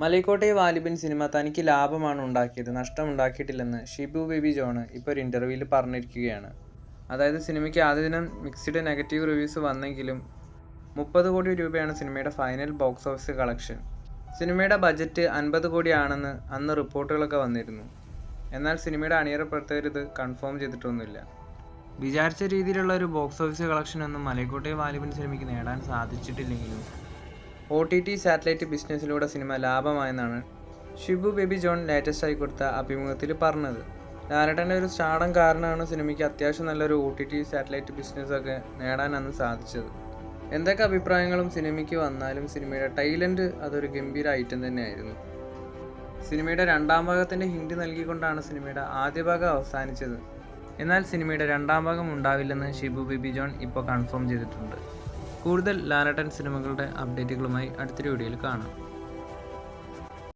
Malaikottai Vaaliban cinema തനിക്ക് ലാഭമാണ് ഉണ്ടാക്കിയത്. നഷ്ടമുണ്ടാക്കിയിട്ടില്ലെന്ന് ഷിബു ബേബി ജോണ് ഇപ്പോൾ ഒരു ഇന്റർവ്യൂവിൽ പറഞ്ഞിരിക്കുകയാണ്. അതായത് സിനിമയ്ക്ക് ആദ്യ ദിനം മിക്സ്ഡ് നെഗറ്റീവ് റിവ്യൂസ് വന്നെങ്കിലും മുപ്പത് കോടി രൂപയാണ് സിനിമയുടെ ഫൈനൽ ബോക്സ് ഓഫീസ് കളക്ഷൻ. സിനിമയുടെ ബജറ്റ് അൻപത് കോടിയാണെന്ന് അന്ന് റിപ്പോർട്ടുകളൊക്കെ വന്നിരുന്നു. എന്നാൽ സിനിമയുടെ അണിയറ പ്രവർത്തകർ ഇത് കൺഫേം ചെയ്തിട്ടൊന്നുമില്ല. വിചാരിച്ച രീതിയിലുള്ള ഒരു ബോക്സ് ഓഫീസ് കളക്ഷൻ ഒന്നും മലൈക്കോട്ടെ വാലിബൻ സിനിമയ്ക്ക് നേടാൻ സാധിച്ചിട്ടില്ലെങ്കിലും ഒ ടി ടി സാറ്റലൈറ്റ് ബിസിനസ്സിലൂടെ സിനിമ ലാഭമായെന്നാണ് ഷിബു ബേബി ജോൺ ലേറ്റസ്റ്റായി കൊടുത്ത അഭിമുഖത്തിൽ പറഞ്ഞത്. ലാലട്ടന്റെ ഒരു സ്റ്റാർഡം കാരണമാണ് സിനിമയ്ക്ക് അത്യാവശ്യം നല്ലൊരു ഒ ടി ടി സാറ്റലൈറ്റ് ബിസിനസ്സൊക്കെ നേടാൻ അന്ന് സാധിച്ചത്. എന്തൊക്കെ അഭിപ്രായങ്ങളും സിനിമയ്ക്ക് വന്നാലും സിനിമയുടെ ടൈലന്റ് അതൊരു ഗംഭീര ഐറ്റം തന്നെയായിരുന്നു. സിനിമയുടെ രണ്ടാം ഭാഗത്തിന്റെ ഹിൻഡ് നൽകിക്കൊണ്ടാണ് സിനിമയുടെ ആദ്യ ഭാഗം അവസാനിച്ചത്. എന്നാൽ സിനിമയുടെ രണ്ടാം ഭാഗം ഉണ്ടാവില്ലെന്ന് ഷിബു ബിബി ജോൺ ഇപ്പോൾ കൺഫേം ചെയ്തിട്ടുണ്ട്. കൂടുതൽ ലാലട്ടൻ സിനിമകളുടെ അപ്ഡേറ്റുകളുമായി അടുത്തൊരു വീഡിയോയിൽ കാണാം.